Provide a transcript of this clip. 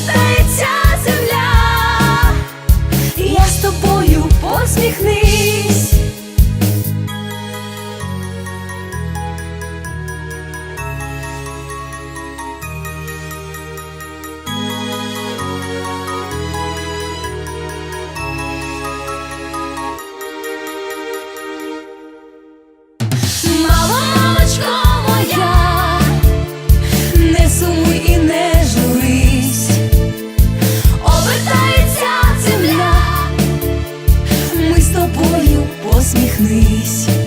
обертається земля, я з тобою посміхнись. Посміхнись.